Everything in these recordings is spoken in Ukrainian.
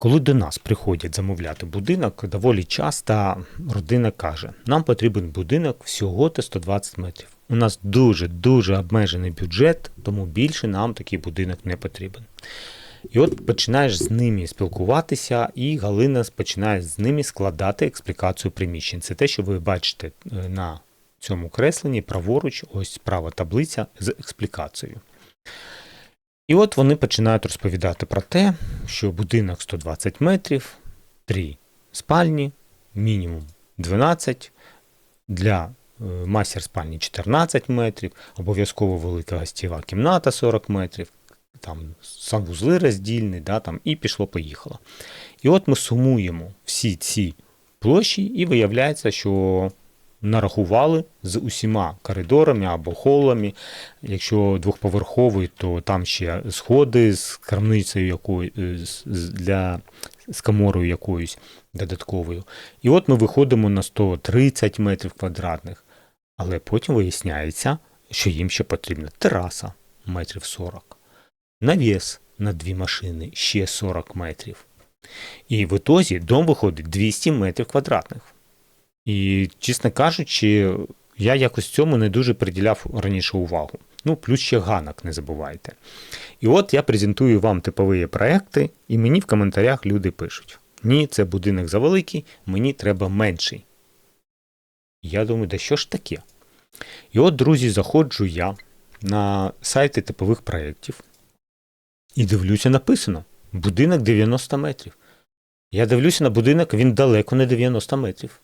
Коли до нас приходять замовляти будинок, доволі часто родина каже: нам потрібен будинок всього та 120 метрів. У нас дуже-дуже обмежений бюджет, тому більше нам такий будинок не потрібен. І от починаєш з ними спілкуватися, і Галина починає з ними складати експлікацію приміщень. Це те, що ви бачите е, на цьому кресленні праворуч, ось справа таблиця з експлікацією. І от вони починають розповідати про те, що будинок 120 метрів, 3 спальні, мінімум 12, для е, мастер спальні 14 метрів, обов'язково велика гостєва кімната 40 метрів, там санвузли роздільні, да, там, і пішло-поїхало. І от ми сумуємо всі ці площі, і виявляється, що нарахували з усіма коридорами або холами. Якщо двохповерховий, то там ще сходи з крамницею якою з- з- для з каморою якоюсь додатковою. І от ми виходимо на 130 метрів квадратних. Але потім виясняється, що їм ще потрібна тераса метрів 40, навіс на дві машини ще 40 метрів. І в ітозі дом виходить 200 метрів квадратних. І, чесно кажучи, я якось цьому не дуже приділяв раніше увагу. Ну, плюс ще ганок не забувайте. І от я презентую вам типові проекти, і мені в коментарях люди пишуть: ні, це будинок завеликий, мені треба менший. Я думаю, да що ж таке? І от, друзі, заходжу я на сайти типових проєктів і дивлюся, написано: будинок 90 метрів. Я дивлюся на будинок, він далеко не 90 метрів.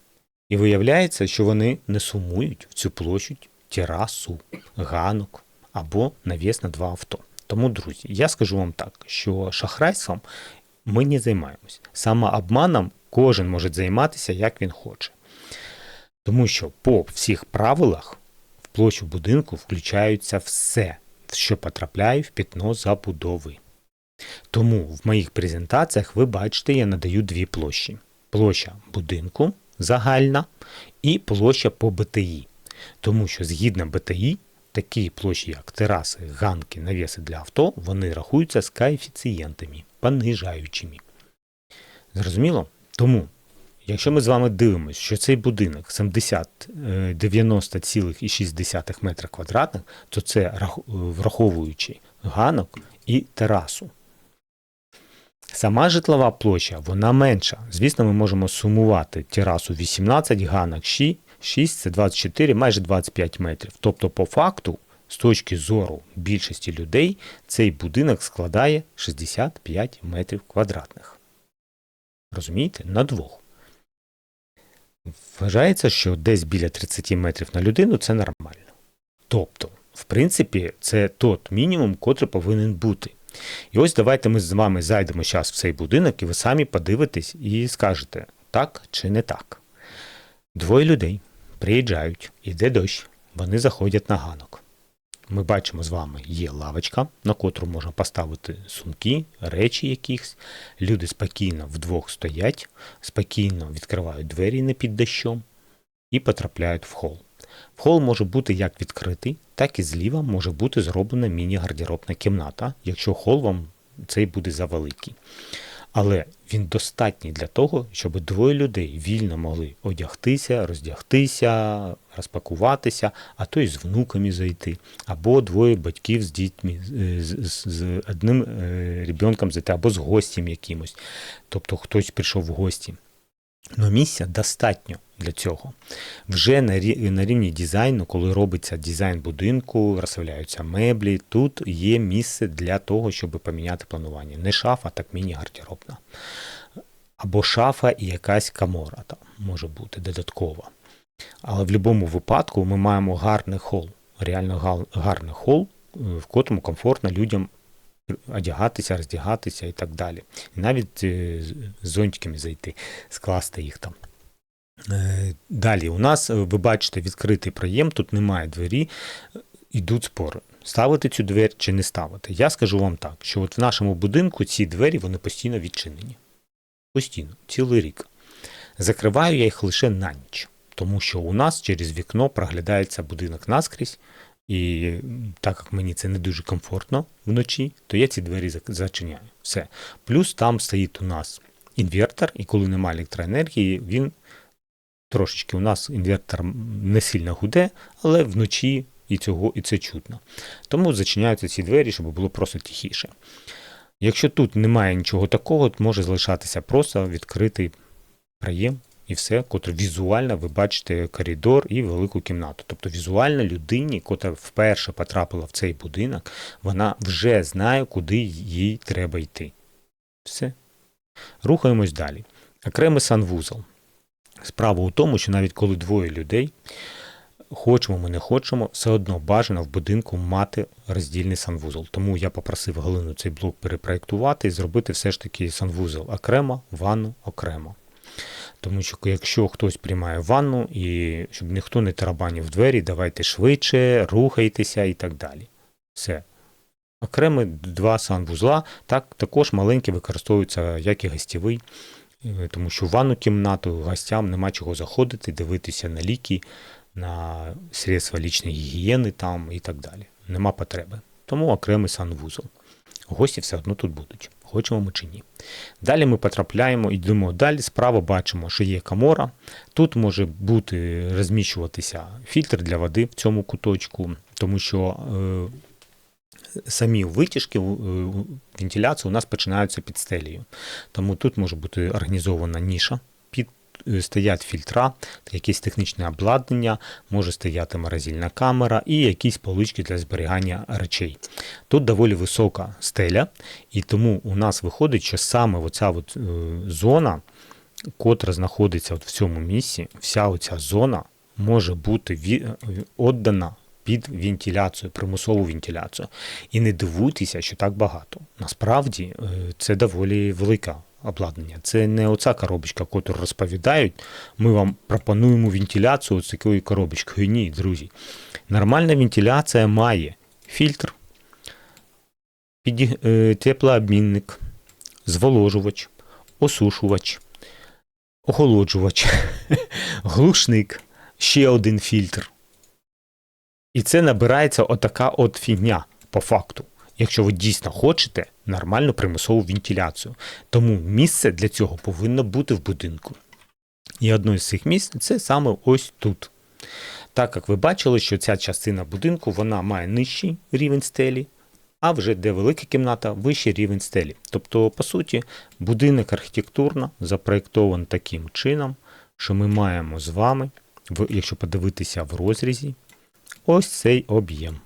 І виявляється, що вони не сумують в цю площу терасу, ганок або навіс на два авто. Тому, друзі, я скажу вам так, що шахрайством ми не займаємось. Самообманом кожен може займатися, як він хоче. Тому що по всіх правилах в площу будинку включаються все, що потрапляє в пітно забудови. Тому в моїх презентаціях ви бачите, я надаю дві площі: площа будинку загальна і площа по БТІ. Тому що згідно БТІ, такі площі, як тераси, ганки, навіси для авто, вони рахуються з коефіцієнтами, понижаючими. Зрозуміло? Тому, якщо ми з вами дивимося, що цей будинок 70 е, 90,6 метра квадратних, то це враховуючи ганок і терасу. Сама житлова площа, вона менша. Звісно, ми можемо сумувати терасу 18, ганок 6, 6 це 24, майже 25 метрів. Тобто, по факту, з точки зору більшості людей, цей будинок складає 65 метрів квадратних. Розумієте? На двох. Вважається, що десь біля 30 метрів на людину це нормально. Тобто, в принципі, це тот мінімум, котрий повинен бути. І ось давайте ми з вами зайдемо зараз в цей будинок, і ви самі подивитесь і скажете, так чи не так. Двоє людей приїжджають, іде дощ, вони заходять на ганок. Ми бачимо з вами, є лавочка, на котру можна поставити сумки, речі якісь. Люди спокійно вдвох стоять, спокійно відкривають двері не під дощом і потрапляють в хол. В хол може бути як відкритий, так і зліва може бути зроблена міні-гардеробна кімната, якщо хол вам цей буде завеликий. Але він достатній для того, щоб двоє людей вільно могли одягтися, роздягтися, розпакуватися, а то й з внуками зайти, або двоє батьків з дітьми, з одним е, ребенком зайти, або з гостем якимось. Тобто хтось прийшов в гості. Но місця достатньо для цього. Вже на, рі- на рівні дизайну, коли робиться дизайн будинку, розставляються меблі, тут є місце для того, щоб поміняти планування. Не шафа, так міні-гардеробна. Або шафа і якась камора там може бути додаткова. Але в будь-якому випадку ми маємо гарний хол, реально гарний хол, е, в котрому комфортно людям одягатися, роздягатися і так далі. І навіть е, з зонтиками зайти, скласти їх там. Е, Далі, у нас, е, ви бачите, відкритий проєм, тут немає двері, йдуть спори. Ставити цю двері чи не ставити. Я скажу вам так, що от в нашому будинку ці двері вони постійно відчинені. Постійно, цілий рік. Закриваю я їх лише на ніч, тому що у нас через вікно проглядається будинок наскрізь, і так як мені це не дуже комфортно вночі, то я ці двері зачиняю. Все. Плюс там стоїть у нас інвертор, і коли немає електроенергії, він трошечки у нас інвертор не сильно гуде, але вночі і, цього, і це чутно. Тому зачиняються ці двері, щоб було просто тихіше. Якщо тут немає нічого такого, то може залишатися просто відкритий проєм і все, котре візуально ви бачите коридор і велику кімнату. Тобто візуально людині, котра вперше потрапила в цей будинок, вона вже знає, куди їй треба йти. Все. Рухаємось далі. Окремий санвузол. Справа у тому, що навіть коли двоє людей, хочемо ми не хочемо, все одно бажано в будинку мати роздільний санвузол. Тому я попросив Галину цей блок перепроектувати і зробити все ж таки санвузол окремо, ванну окремо. Тому що якщо хтось приймає ванну, і щоб ніхто не тарабанив двері, давайте швидше, рухайтеся і так далі. Все. Окремі два санвузла, так, також маленькі використовуються як і гостєвий, е, тому що в ванну кімнату гостям нема чого заходити, дивитися на ліки, на средства лічної гігієни там і так далі. Нема потреби. Тому окремий санвузол. Гості все одно тут будуть, хочемо ми чи ні. Далі ми потрапляємо, йдемо далі. Справа бачимо, що є камора. Тут може бути розміщуватися фільтр для води в цьому куточку, тому що е, самі витяжки, е, вентиляція у нас починаються під стелею. Тому тут може бути організована ніша. Е, Стоять фільтра, якесь технічне обладнання, може стояти морозильна камера і якісь полички для зберігання речей. Тут доволі висока стеля, і тому у нас виходить, що саме оця от, е, зона, котра знаходиться от в цьому місці, вся оця зона може бути е, віддана під вентиляцію, примусову вентиляцію. І не дивуйтеся, що так багато. Насправді це доволі велика обладнання. Це не оця коробочка, яку розповідають. Ми вам пропонуємо вентиляцію з такою коробочкою. Ні, друзі. Нормальна вентиляція має фільтр, е, теплообмінник, зволожувач, осушувач, охолоджувач, глушник, ще один фільтр. І це набирається отака от фігня по факту. Якщо ви дійсно хочете нормальну примусову вентиляцію. Тому місце для цього повинно бути в будинку. І одне з цих місць це саме ось тут. Так як ви бачили, що ця частина будинку вона має нижчий рівень стелі, а вже де велика кімната, вищий рівень стелі. Тобто, по суті, будинок архітектурно запроєктований таким чином, що ми маємо з вами, якщо подивитися в розрізі, ось цей об'єм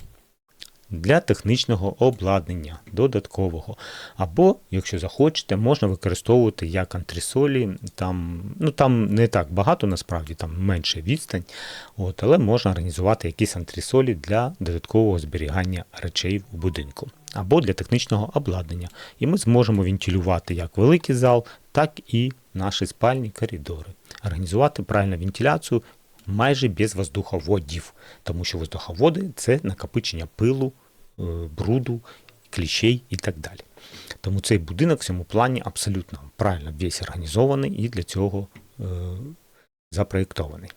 для технічного обладнання додаткового. Або, якщо захочете, можна використовувати як антресолі. Там, ну, там не так багато, насправді, там менше відстань, от, але можна організувати якісь антресолі для додаткового зберігання речей в будинку. Або для технічного обладнання. І ми зможемо вентилювати як великий зал, так і наші спальні коридори. Організувати правильну вентиляцію майже без воздуховодів, тому що воздуховоди це накопичення пилу, е, бруду, кліщей і так далі. Тому цей будинок в цьому плані абсолютно правильно весь організований і для цього е, запроєктований.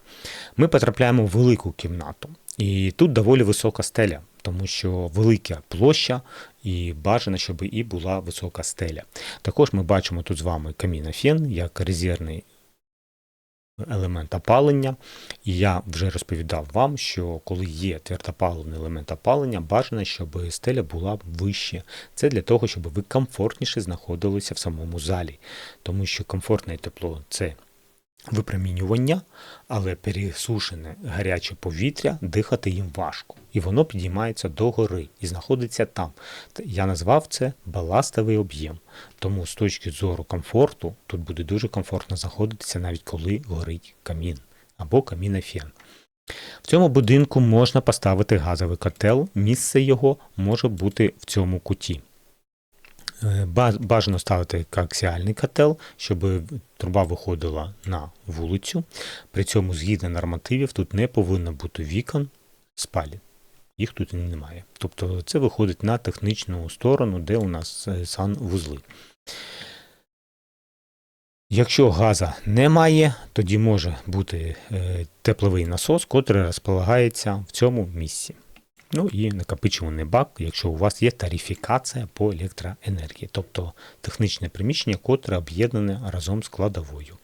Ми потрапляємо в велику кімнату, і тут доволі висока стеля, тому що велика площа і бажано, щоб і була висока стеля. Також ми бачимо тут з вами камінофен як резервний елемент опалення. І я вже розповідав вам, що коли є твердопаливний елемент опалення, бажано, щоб стеля була вище. Це для того, щоб ви комфортніше знаходилися в самому залі. Тому що комфортне тепло це випромінювання, але пересушене гаряче повітря, дихати їм важко. І воно підіймається догори і знаходиться там. Я назвав це баластовий об'єм. Тому з точки зору комфорту тут буде дуже комфортно знаходитися, навіть коли горить камін або камінофен. В цьому будинку можна поставити газовий котел, місце його може бути в цьому куті. Е, ба- Бажано ставити коаксіальний котел, щоб труба виходила на вулицю. При цьому, згідно нормативів, тут не повинно бути вікон спалі. Їх тут немає. Тобто це виходить на технічну сторону, де у нас е, санвузли. Якщо газа немає, тоді може бути е, тепловий насос, котрий розполагається в цьому місці. Ну і накопичувальний бак, якщо у вас є тарифікація по електроенергії, тобто технічне приміщення, котре об'єднане разом з кладовою.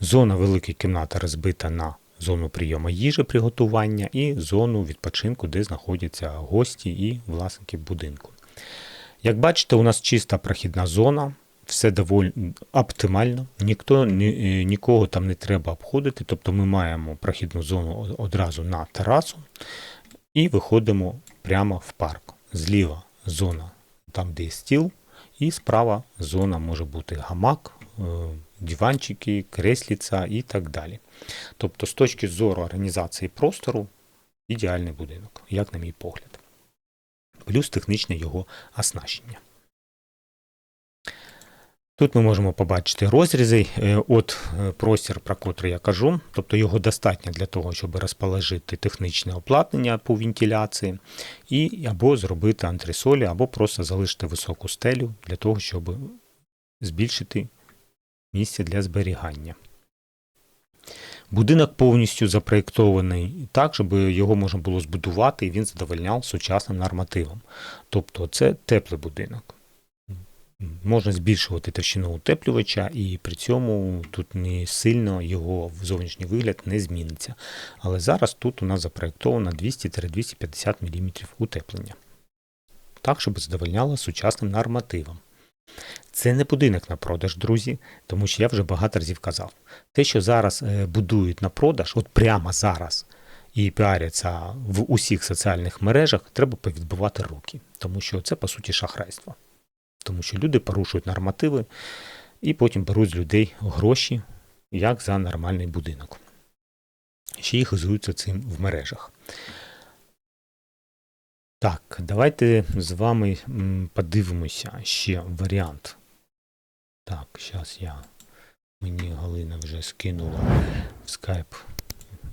Зона великої кімнати розбита на зону прийому їжі приготування і зону відпочинку, де знаходяться гості і власники будинку. Як бачите, у нас чиста прохідна зона, все доволі оптимально, ніхто, ні, е, нікого там не треба обходити, тобто ми маємо прохідну зону одразу на терасу і виходимо прямо в парк. Зліва зона там, де є стіл, і справа зона може бути гамак, е, диванчики, кресліця і так далі. Тобто, з точки зору організації простору, ідеальний будинок, як на мій погляд. Плюс технічне його оснащення. Тут ми можемо побачити розрізи. Е, От е, простір, про котрий я кажу, тобто його достатньо для того, щоб розположити технічне обладнання по вентиляції, і або зробити антресолі, або просто залишити високу стелю для того, щоб збільшити місце для зберігання. Будинок повністю запроєктований так, щоб його можна було збудувати і він задовольняв сучасним нормативам. Тобто це теплий будинок. Можна збільшувати товщину утеплювача, і при цьому тут не сильно його зовнішній вигляд не зміниться. Але зараз тут у нас запроєктовано 200-250 мм утеплення. Так, щоб задовольняло сучасним нормативам. Це не будинок на продаж, друзі, тому що я вже багато разів казав. Те, що зараз е, будують на продаж, от прямо зараз, і піаряться в усіх соціальних мережах, треба повідбивати руки, тому що це по суті шахрайство. Тому що люди порушують нормативи і потім беруть з людей гроші, як за нормальний будинок. Ще й хизуються цим в мережах. Так, давайте з вами подивимося ще варіант. Так, зараз я. Мені Галина вже скинула в скайп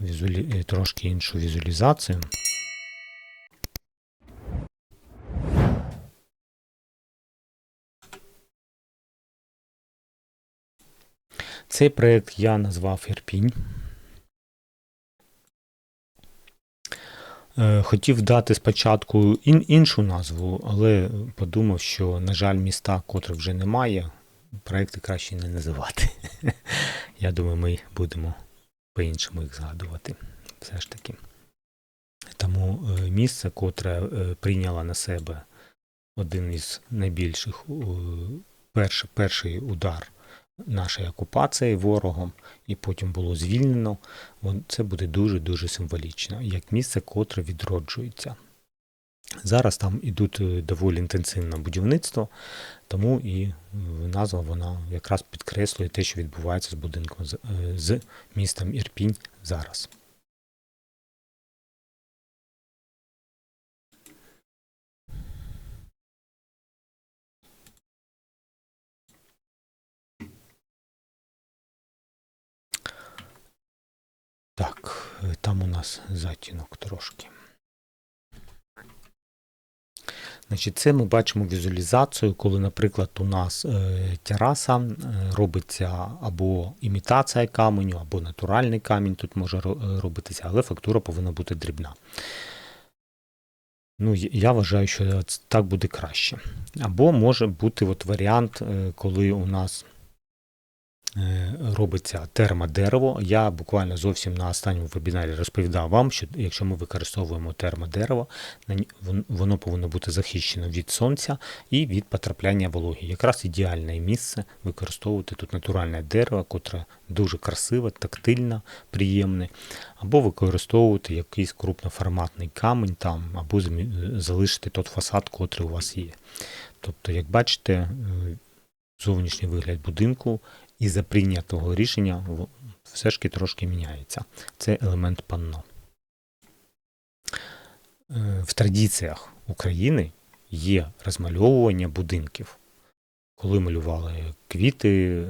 візуалі... трошки іншу візуалізацію. Цей проєкт я назвав Ірпінь. Е, Хотів дати спочатку ін- іншу назву, але подумав, що, на жаль, міста, котрих вже немає, проекти краще не називати. Я думаю, ми будемо по-іншому їх згадувати. Все ж таки. Тому е, місце, котре е, прийняло на себе один із найбільших перший удар нашої окупації ворогом, і потім було звільнено, це буде дуже-дуже символічно, як місце, котре відроджується. Зараз там ідуть е, доволі інтенсивне будівництво, тому і е, назва вона якраз підкреслює те, що відбувається з будинком з, е, містом Ірпінь зараз. Нас затінок трошки. Значить, це ми бачимо візуалізацію, коли, наприклад, у нас е, тераса е, робиться або імітація каменю, або натуральний камінь тут може е, робитися, але фактура повинна бути дрібна. Ну, я- вважаю, що так буде краще. Або може бути от варіант, е, коли у нас робиться термодерево. Я буквально зовсім на останньому вебінарі розповідав вам, що якщо ми використовуємо термодерево, воно повинно бути захищено від сонця і від потрапляння вологи. Якраз ідеальне місце використовувати тут натуральне дерево, котре дуже красиве, тактильне, приємне, або використовувати якийсь крупноформатний камінь там, або залишити той фасад, котрий у вас є. Тобто, як бачите, е, зовнішній вигляд будинку із-за прийнятого рішення все ж трошки міняється. Це елемент панно. Е, В традиціях України є розмальовування будинків. Коли малювали квіти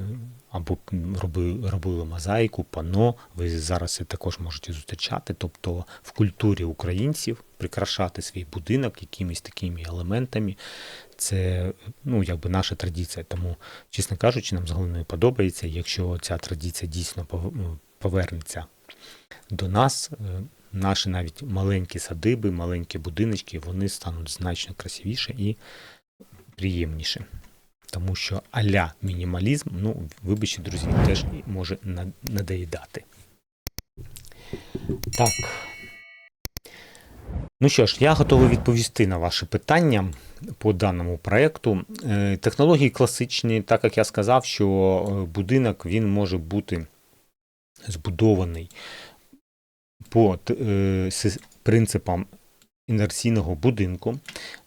або робили, робили мозаїку, панно, ви зараз це також можете зустрічати. Тобто в культурі українців прикрашати свій будинок якимись такими елементами це ну, якби наша традиція. Тому, чесно кажучи, нам з Галиною подобається. Якщо ця традиція дійсно повернеться до нас, е, наші навіть маленькі садиби, маленькі будиночки, вони стануть значно красивіше і приємніше. Тому що аля мінімалізм, ну, вибачте, друзі, теж може надоїдати. Так. Ну що ж, я готовий відповісти на ваші питання по даному проєкту. Е, Технології класичні, так як я сказав, що е, будинок він може бути збудований по е, принципам інерційного будинку.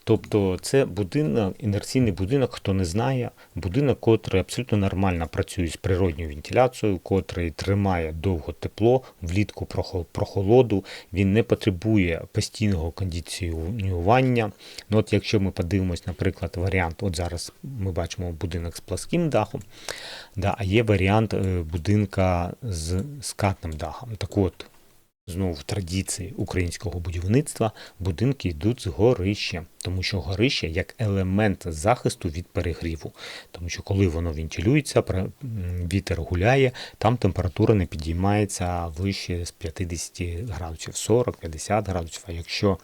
Тобто це будинок, інерційний будинок, хто не знає, будинок, котрий абсолютно нормально працює з природньою вентиляцією, котрий тримає довго тепло, влітку прохолоду, він не потребує постійного кондиціонування. Ну, от якщо ми подивимось, наприклад, варіант, от зараз ми бачимо будинок з пласким дахом, да, а є варіант е, будинка з скатним дахом. Так от, знову в традиції українського будівництва будинки йдуть з горища, тому що горище як елемент захисту від перегріву. Тому що коли воно вентилюється, вітер гуляє, там температура не підіймається вище з 50 градусів, 40-50 градусів. А якщо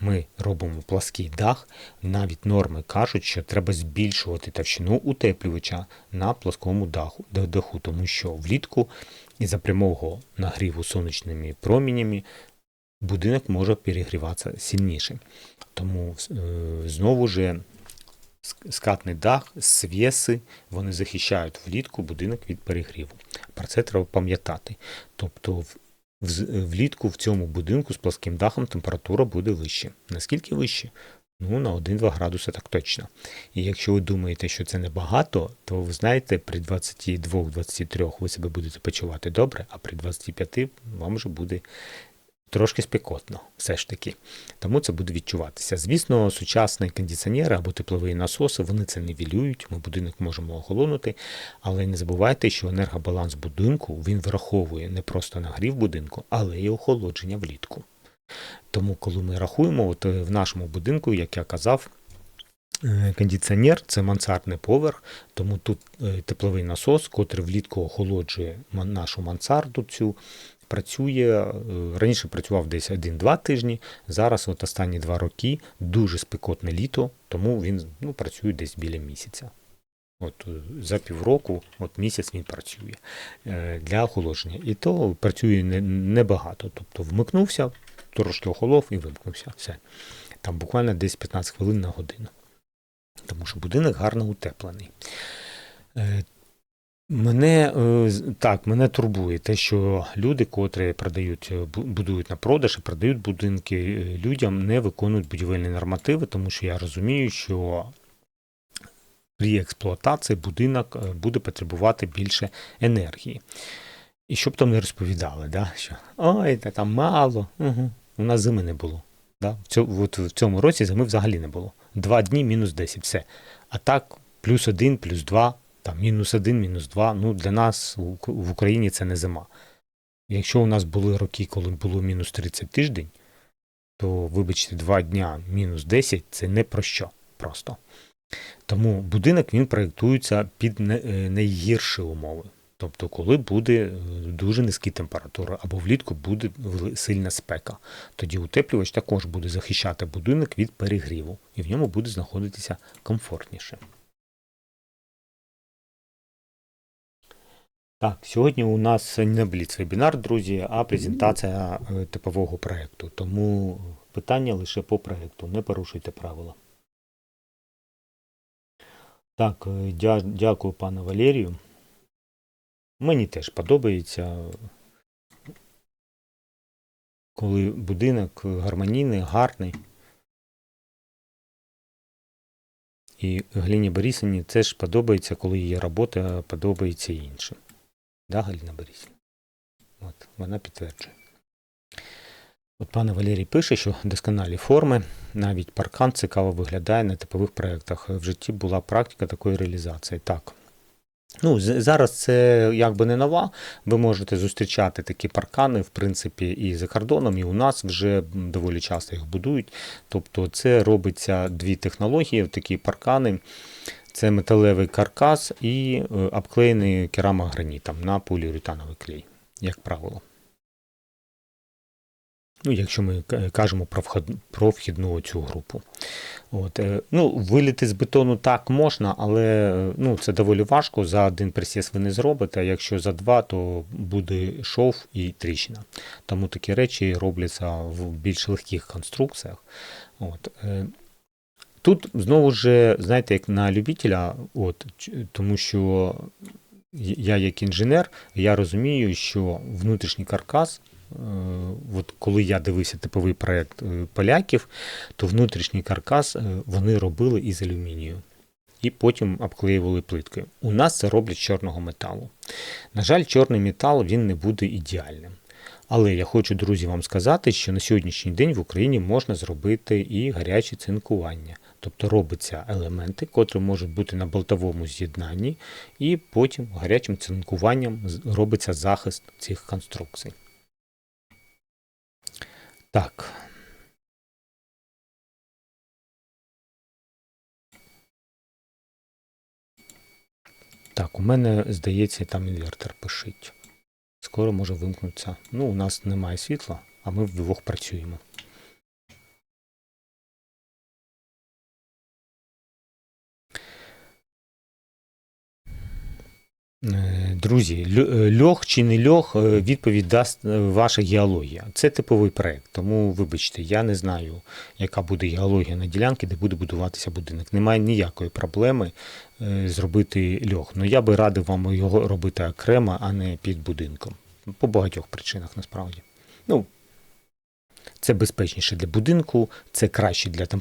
ми робимо плаский дах, навіть норми кажуть, що треба збільшувати товщину утеплювача на плоскому даху, даху, тому що влітку із-за прямого нагріву сонячними промінями будинок може перегріватися сильніше. Тому е, знову ж скатний дах, свєси, вони захищають влітку будинок від перегріву. Про це треба пам'ятати. Тобто влітку в цьому будинку з плоским дахом температура буде вища. Наскільки вища? Ну, на 1-2 градуси так точно. І якщо ви думаєте, що це небагато, то ви знаєте, при 22-23 ви себе будете почувати добре, а при 25 вам вже буде трошки спекотно, все ж таки. Тому це буде відчуватися. Звісно, сучасні кондиціонери або теплові насоси вони це нівелюють, ми будинок можемо охолонути, але не забувайте, що енергобаланс будинку він враховує не просто нагрів будинку, але й охолодження влітку. Тому, коли ми рахуємо, от е, в нашому будинку, як я казав, е, кондиціонер це мансардний поверх, тому тут е, тепловий насос, котрий влітку охолоджує нашу мансарду цю. Працює е, раніше працював десь 1-2 тижні. Зараз, от останні два роки, дуже спекотне літо, тому він ну, працює десь біля місяця. От е, за півроку, от місяць він працює е, для охолодження. І то працює не- небагато. Тобто вмикнувся, трошки охолов і вимкнувся. Все. Там буквально десь 15 хвилин на годину. Тому що будинок гарно утеплений. Мене е, так, мене турбує те, що люди, котрі продають, е, будують на продаж і продають будинки, е, людям не виконують будівельні нормативи, тому що я розумію, що при експлуатації будинок буде потребувати більше енергії. І щоб там не розповідали, да, що ой, та там мало. Угу. У нас зими не було. Да? От в цьому році зими взагалі не було. Два дні мінус 10, все. А так, плюс один, плюс два, там мінус один, мінус два. Ну, для нас в Україні це не зима. Якщо у нас були роки, коли було мінус 30 тиждень, то, вибачте, два дня мінус 10 це не про що просто. Тому будинок він проєктується під е, найгірші умови. Тобто, коли буде е, дуже низькі температури або влітку буде сильна спека, тоді утеплювач також буде захищати будинок від перегріву, і в ньому буде знаходитися комфортніше. Так, сьогодні у нас не бліц-вебінар, друзі, а презентація е, типового проєкту. Тому питання лише по проєкту, не порушуйте правила. Так, е, дя- дякую пану Валерію. Мені теж подобається, коли будинок гармонійний, гарний. І Галіні Борисівні теж подобається, коли її робота подобається іншим. Да, Галіна Борисівна? От, вона підтверджує. От пане Валерій пише, що досконалі форми, навіть паркан цікаво виглядає на типових проєктах. В житті була практика такої реалізації. Так. Ну, зараз це якби не нова. Ви можете зустрічати такі паркани, в принципі, і за кордоном, і у нас вже доволі часто їх будують. Тобто, це робиться дві технології, такі паркани. Це металевий каркас і е, обклеєний керамогранітом на поліуретановий клей, як правило. Ну, якщо ми кажемо про, вход, про вхідну цю групу. От, е, ну, виліти з бетону так можна, але е, ну, це доволі важко. За один присіс ви не зробите, а якщо за два, то буде шов і тріщина. Тому такі речі робляться в більш легких конструкціях. От, Тут знову ж, знаєте, як на любителя, от, тому що я як інженер, я розумію, що внутрішній каркас, е, от коли я дивився типовий проєкт е, поляків, то внутрішній каркас е, вони робили із алюмінію. І потім обклеювали плиткою. У нас це роблять з чорного металу. На жаль, чорний метал він не буде ідеальним. Але я хочу, друзі, вам сказати, що на сьогоднішній день в Україні можна зробити і гаряче цинкування. Тобто робляться елементи, котрі можуть бути на болтовому з'єднанні, і потім гарячим цинкуванням робиться захист цих конструкцій. Так. Так, у мене, здається, там інвертор пишить. Скоро може вимкнутися. Ну, у нас немає світла, а ми вдвох працюємо. Друзі, е, льох чи не льох, е, відповідь дасть е, ваша геологія. Це типовий проект, тому вибачте, я не знаю, яка буде геологія на ділянці, де буде будуватися будинок. Немає ніякої проблеми е, зробити льох. Ну я би радив вам його робити окремо, а не під будинком. По багатьох причинах насправді. Ну, це безпечніше для будинку, це краще для температури.